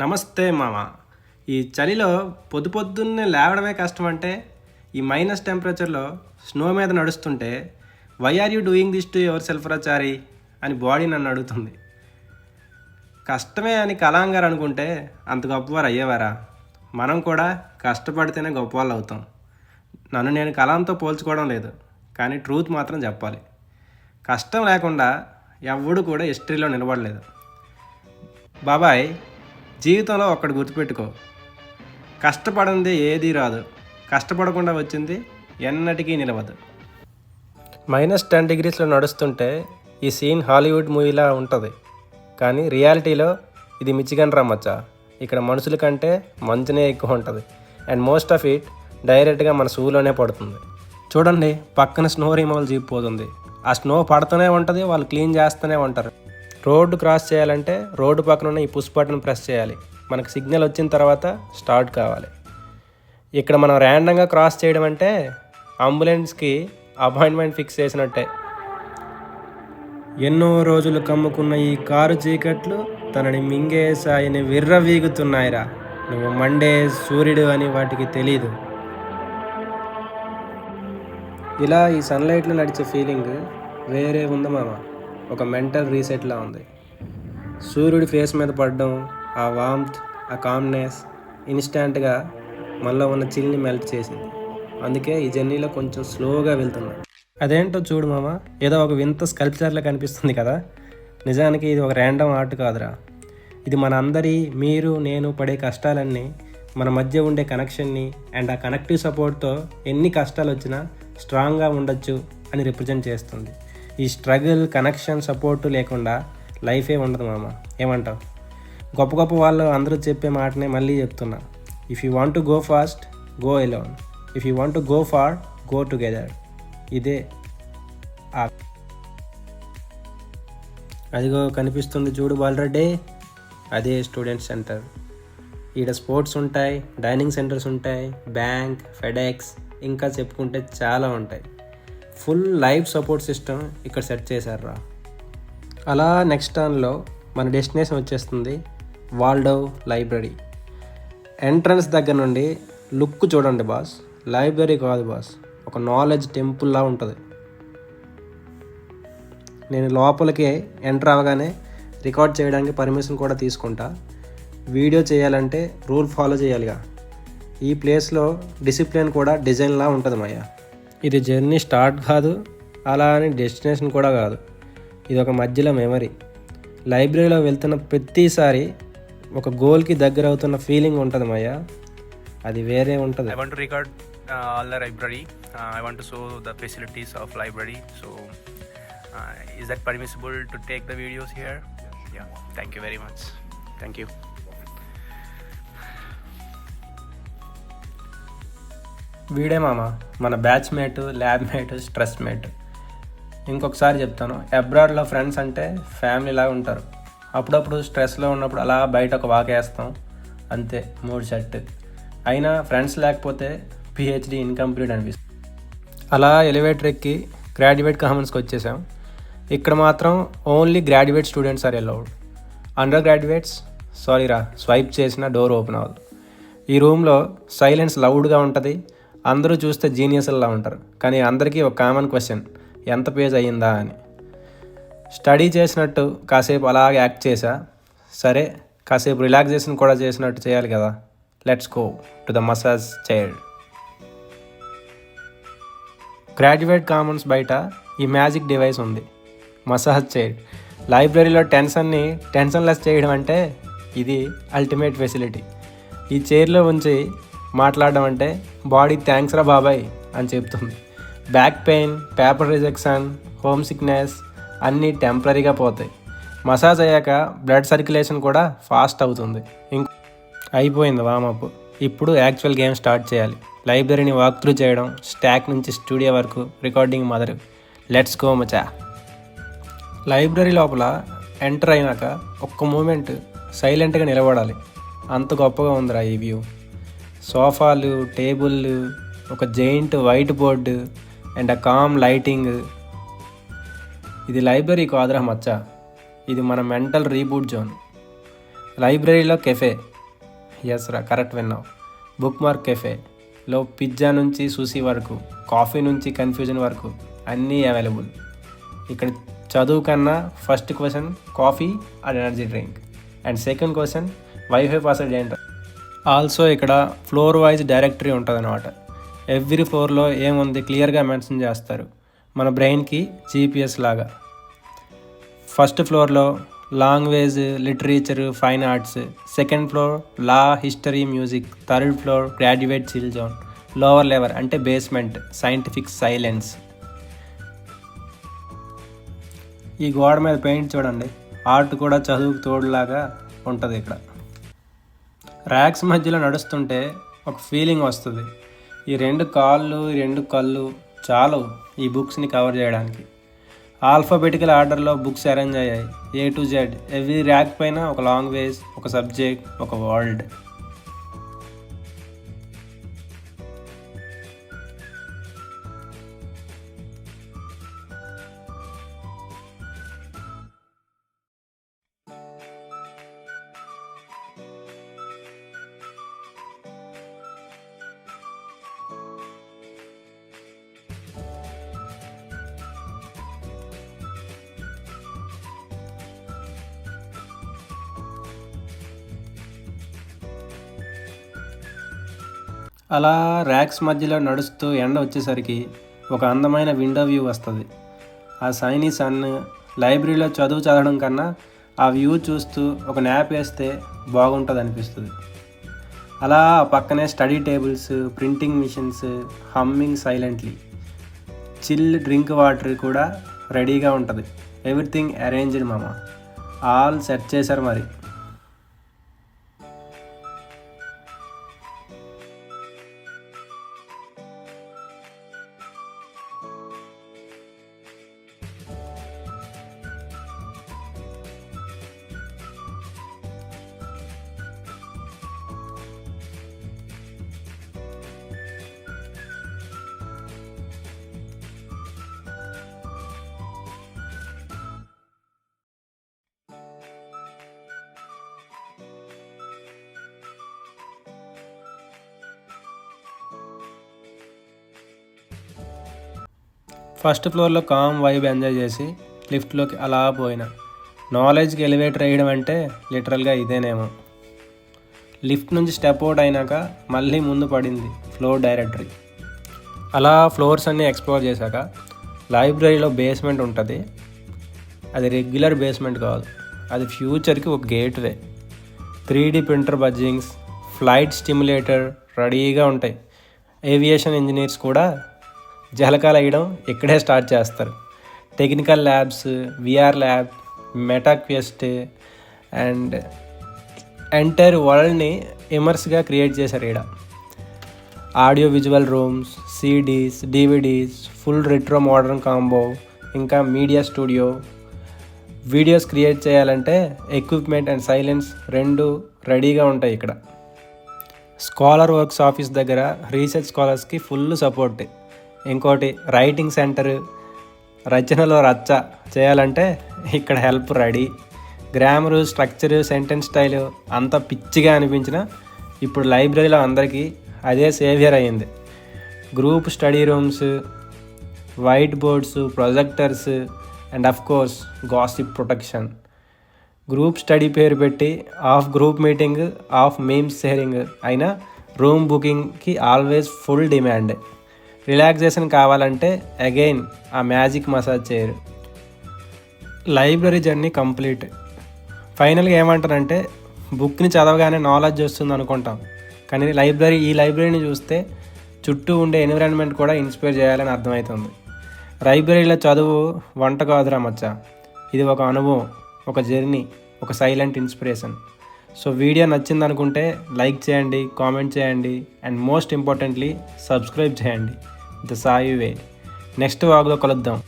నమస్తే మామ. ఈ చలిలో పొద్దు పొద్దున్నే లేవడమే కష్టం అంటే ఈ మైనస్ టెంపరేచర్లో స్నో మీద నడుస్తుంటే why are you doing this to yourself అని బాడీ నన్ను అడుగుతుంది. కష్టమే అని కలాం గారు అనుకుంటే అంత గొప్పవారు అయ్యేవారా? మనం కూడా కష్టపడితేనే గొప్పవాళ్ళు అవుతాం. నన్ను నేను కలాంతో పోల్చుకోవడం లేదు కానీ ట్రూత్ మాత్రం చెప్పాలి. కష్టం లేకుండా ఎవడు కూడా హిస్టరీలో నిలబడలేదు. బాబాయ్ జీవితంలో ఒక్కటి గుర్తుపెట్టుకో. కష్టపడింది ఏదీ రాదు. కష్టపడకుండా వచ్చింది ఎన్నటికీ నిలవదు. మైనస్ టెన్ డిగ్రీస్లో నడుస్తుంటే ఈ సీన్ హాలీవుడ్ మూవీలా ఉంటుంది. కానీ రియాలిటీలో ఇది మిచిగన్ రమ్మచ్చ ఇక్కడ మనుషుల కంటే మంచునే ఎక్కువ ఉంటుంది. అండ్ మోస్ట్ ఆఫ్ ఇట్ డైరెక్ట్గా మన షూలోనే పడుతుంది. చూడండి పక్కన స్నో రిమూవల్ జీప్ పోతుంది. ఆ స్నో పడుతూనే ఉంటుంది వాళ్ళు క్లీన్ చేస్తూనే ఉంటారు. రోడ్డు క్రాస్ చేయాలంటే రోడ్డు పక్కన ఉన్న ఈ పుష్ బటన్ ప్రెస్ చేయాలి. మనకు సిగ్నల్ వచ్చిన తర్వాత స్టార్ట్ కావాలి. ఇక్కడ మనం ర్యాండంగా క్రాస్ చేయడం అంటే అంబులెన్స్కి అపాయింట్మెంట్ ఫిక్స్ చేసినట్టే. ఎన్నో రోజులు కమ్ముకున్న ఈ కారు చీకట్లు తనని మింగేసాయిని విర్రవీగుతున్నాయిరా. నువ్వు మండే సూర్యుడు అని వాటికి తెలీదు. ఇలా ఈ సన్లైట్లో నడిచే ఫీలింగ్ వేరే ఉంది మామ. ఒక మెంటల్ రీసెట్లా ఉంది. సూర్యుడి ఫేస్ మీద పడడం ఆ వామ్త్ ఆ కామ్నెస్ ఇన్స్టాంట్గా మనలో ఉన్న చిల్ని మెల్ట్ చేసింది. అందుకే ఈ జర్నీలో కొంచెం స్లోగా వెళ్తున్నా. అదేంటో చూడు మామ ఏదో ఒక వింత స్కల్ప్చర్లా కనిపిస్తుంది కదా? నిజానికి ఇది ఒక ర్యాండమ్ ఆర్ట్ కాదురా. ఇది మన అందరి మీరు నేను పడే కష్టాలన్నీ మన మధ్య ఉండే కనెక్షన్ని అండ్ ఆ కనెక్టివ్ సపోర్ట్తో ఎన్ని కష్టాలు వచ్చినా స్ట్రాంగ్గా ఉండొచ్చు అని రిప్రజెంట్ చేస్తుంది. ఈ స్ట్రగుల్ కనెక్షన్ సపోర్ట్ లేకుండా లైఫే ఉండదు మామ. ఏమంటావు? గొప్ప గొప్ప వాళ్ళు అందరూ చెప్పే మాటనే మళ్ళీ చెప్తున్నా. If you want to go fast go alone if you want to go far go together ఇదే ఆ అదిగో కనిపిస్తుంది చూడు బాలరెడ్డి అదే స్టూడెంట్ సెంటర్. ఈడ స్పోర్ట్స్ ఉంటాయి డైనింగ్ సెంటర్స్ ఉంటాయి బ్యాంక్ ఫెడెక్స్ ఇంకా చెప్పుకుంటే చాలా ఉంటాయి. ఫుల్ లైవ్ సపోర్ట్ సిస్టమ్ ఇక్కడ సెట్ చేశారా అలా నెక్స్ట్ టర్న్లో మన డెస్టినేషన్ వచ్చేస్తుంది వాల్డో లైబ్రరీ. ఎంట్రన్స్ దగ్గర నుండి లుక్ చూడండి బాస్. లైబ్రరీ కాదు బాస్. ఒక నాలెడ్జ్ టెంపుల్లా ఉంటుంది. నేను లోపలికి ఎంటర్ అవ్వగానే రికార్డ్ చేయడానికి పర్మిషన్ కూడా తీసుకుంటా. వీడియో చేయాలంటే రూల్ ఫాలో చేయాలిగా. ఈ ప్లేస్లో డిసిప్లిన్ కూడా డిజైన్లా ఉంటుంది మయ్యా. ఇది జర్నీ స్టార్ట్ కాదు అలా అని డెస్టినేషన్ కూడా కాదు. ఇది ఒక మధ్యలో మెమరీ. లైబ్రరీలో వెళ్తున్న ప్రతిసారి ఒక గోల్కి దగ్గర అవుతున్న ఫీలింగ్ ఉంటుంది మాయ అది వేరే ఉంటుంది. Record all the library I want so the facilities of library so is that permissible to take the videos here thank you very much thank you వీడే మామ. మన batch mate lab mate stress mate ఇంకొకసారి చెప్తాను అబ్రాడ్లో friends అంటే family లాగా ఉంటారు. అప్పుడప్పుడు స్ట్రెస్లో ఉన్నప్పుడు అలా బయట ఒక వాక్ వేస్తాం. అంతే మూడు షర్ట్ అయినా ఫ్రెండ్స్ లేకపోతే పిహెచ్డి ఇన్కంప్లీట్ అనిపిస్తుంది. అలా ఎలివేటర్ ఎక్కి గ్రాడ్యుయేట్ కామన్స్కి వచ్చేసాం. ఇక్కడ మాత్రం only graduate students are allowed under graduates sorry రా స్వైప్ చేసిన డోర్ ఓపెన్ అవ్వదు. ఈ రూమ్లో సైలెన్స్ లౌడ్గా ఉంటుంది. అందరూ చూస్తే జీనియస్లా ఉంటారు. కానీ అందరికీ ఒక కామన్ క్వశ్చన్ ఎంత పేజ్ అయ్యిందా అని. స్టడీ చేసినట్టు కాసేపు అలాగే యాక్ట్ చేసా సరే కాసేపు రిలాక్సేషన్ కూడా చేసినట్టు చేయాలి కదా. Let's go to the massage chair graduate commons బయట ఈ మ్యాజిక్ డివైస్ ఉంది. మసాజ్ చైర్ లైబ్రరీలో టెన్షన్ని టెన్షన్లెస్ చేయడం అంటే ఇది అల్టిమేట్ ఫెసిలిటీ ఈ చైర్లో ఉంచి మాట్లాడడం అంటే బాడీ థ్యాంక్స్ రా బాబాయ్ అని చెప్తుంది. Back pain paper rejection home sickness అన్నీ టెంపరీగా పోతాయి. మసాజ్ అయ్యాక బ్లడ్ సర్క్యులేషన్ కూడా ఫాస్ట్ అవుతుంది. ఇంక అయిపోయింది వామప్ ఇప్పుడు యాక్చువల్ గేమ్ స్టార్ట్ చేయాలి. లైబ్రరీని వాక్ త్రూ చేయడం స్టాక్ నుంచి స్టూడియో వరకు రికార్డింగ్ మొదలు లెట్స్ గో మచా లైబ్రరీ లోపల ఎంటర్ అయినాక ఒక్క మూమెంట్ సైలెంట్గా నిలబడాలి. అంత గొప్పగా ఉందిరా ఈ వ్యూ. సోఫాలు టేబుల్లు ఒక giant white board and uh calm lighting ఇది లైబ్రరీ కాదురా మచ్చ. ఇది మన మెంటల్ రీబూట్ జోన్. లైబ్రరీలో కెఫే. ఎస్ రా కరెక్ట్ విన్నావు. బుక్ మార్క్ కెఫేలో పిజ్జా నుంచి సూసీ వరకు కాఫీ నుంచి కన్ఫ్యూజన్ వరకు అన్నీ అవైలబుల్ ఇక్కడ చదువు కన్నా first question coffee and energy drink and second question wifi password ఏంటో ఆల్సో ఇక్కడ ఫ్లోర్ వైజ్ డైరెక్టరీ ఉంటుంది అనమాట ఎవ్రీ ఫ్లోర్లో ఏముంది? క్లియర్గా మెన్షన్ చేస్తారు. మన బ్రెయిన్కి జీపీఎస్ లాగా. ఫస్ట్ ఫ్లోర్లో language literature fine arts second floor law history music third floor graduate chill zone lower level అంటే బేస్మెంట్ సైంటిఫిక్ సైలెన్స్ ఈ గోడ మీద పెయింట్ చూడండి. ఆర్ట్ కూడా చదువుకు తోడులాగా ఉంటుంది ఇక్కడ. ర్యాక్స్ మధ్యలో నడుస్తుంటే ఒక ఫీలింగ్ వస్తుంది. ఈ రెండు కాళ్ళు ఈ రెండు కళ్ళు చాలు ఈ బుక్స్ని కవర్ చేయడానికి. ఆల్ఫాబెటికల్ ఆర్డర్లో బుక్స్ అరేంజ్ అయ్యాయి. A to Z every rack పైన ఒక లాంగ్వేజ్ ఒక సబ్జెక్ట్ ఒక వరల్డ్. అలా ర్యాక్స్ మధ్యలో నడుస్తూ ఎండ వచ్చేసరికి ఒక అందమైన విండో వ్యూ వస్తుంది. ఆ సైనీ సన్ లైబ్రరీలో చదువు చదవడం కన్నా ఆ వ్యూ చూస్తూ ఒక న్యాప్ వేస్తే బాగుంటుంది అనిపిస్తుంది అలా పక్కనే study tables printing machines humming silently. Chill drink water కూడా రెడీగా ఉంటుంది. ఎవ్రీథింగ్ అరేంజ్డ్ మామ. ఆల్ సెట్ చేశారు మరి. ఫస్ట్ ఫ్లోర్లో కామ్ వైబ్ ఎంజాయ్ చేసి లిఫ్ట్లోకి అలా పోయిన. నాలెడ్జ్కి ఎలివేటర్ వేయడం అంటే లిటరల్గా ఇదేనేమో. లిఫ్ట్ నుంచి స్టెప్ అవుట్ అయినాక మళ్ళీ ముందు పడింది ఫ్లోర్ డైరెక్టరీ. అలా ఫ్లోర్స్ అన్నీ ఎక్స్ప్లోర్ చేశాక లైబ్రరీలో బేస్మెంట్ ఉంటుంది. అది రెగ్యులర్ బేస్మెంట్ కాదు. అది ఫ్యూచర్కి ఒక gateway. Three D printer buzzing flight stimulator రెడీగా ఉంటాయి. ఏవియేషన్ ఇంజనీర్స్ కూడా జలకాలు వేయడం ఇక్కడే స్టార్ట్ చేస్తారు. Technical labs VR lab Meta Quest and entire వరల్డ్ని ఇమర్స్గా క్రియేట్ చేశారు ఇక్కడ audio visual rooms CDs DVDs full retro modern combo ఇంకా మీడియా స్టూడియో. వీడియోస్ క్రియేట్ చేయాలంటే ఎక్విప్మెంట్ అండ్ సైలెన్స్ రెండు రెడీగా ఉంటాయి ఇక్కడ. స్కాలర్ వర్క్స్ ఆఫీస్ దగ్గర రీసెర్చ్ స్కాలర్స్కి ఫుల్ సపోర్ట్. ఇంకోటి రైటింగ్ సెంటర్ రచనలో రచ్చ చేయాలంటే ఇక్కడ help ready grammar structure sentence style అంత పిచ్చిగా అనిపించిన ఇప్పుడు లైబ్రరీలో అందరికీ అదే సేవియర్ అయ్యింది. Group study rooms white boards projectors and of course gossip protection group study పేరు పెట్టి of group meeting of memes sharing అయినా రూమ్ బుకింగ్కి ఆల్వేస్ ఫుల్ డిమాండ్ రిలాక్సేషన్ కావాలంటే అగైన్ ఆ మ్యాజిక్ మసాజ్ చేయరు. Library journey complete. ఫైనల్గా ఏమంటారంటే బుక్ని చదవగానే నాలెడ్జ్ వస్తుంది అనుకుంటాం. కానీ లైబ్రరీ ఈ లైబ్రరీని చూస్తే చుట్టూ ఉండే ఎన్విరాన్మెంట్ కూడా ఇన్స్పైర్ చేయాలని అర్థమవుతుంది లైబ్రరీలో చదువు వంట కాదురా మచ్చ. ఇది ఒక అనుభవం ఒక జర్నీ ఒక సైలెంట్ ఇన్స్పిరేషన్. సో వీడియో నచ్చింది అనుకుంటే లైక్ చేయండి కామెంట్ చేయండి అండ్ మోస్ట్ ఇంపార్టెంట్లీ సబ్స్క్రైబ్ చేయండి. The Sai way. నెక్స్ట్ వాగ్లో కలుద్దాం.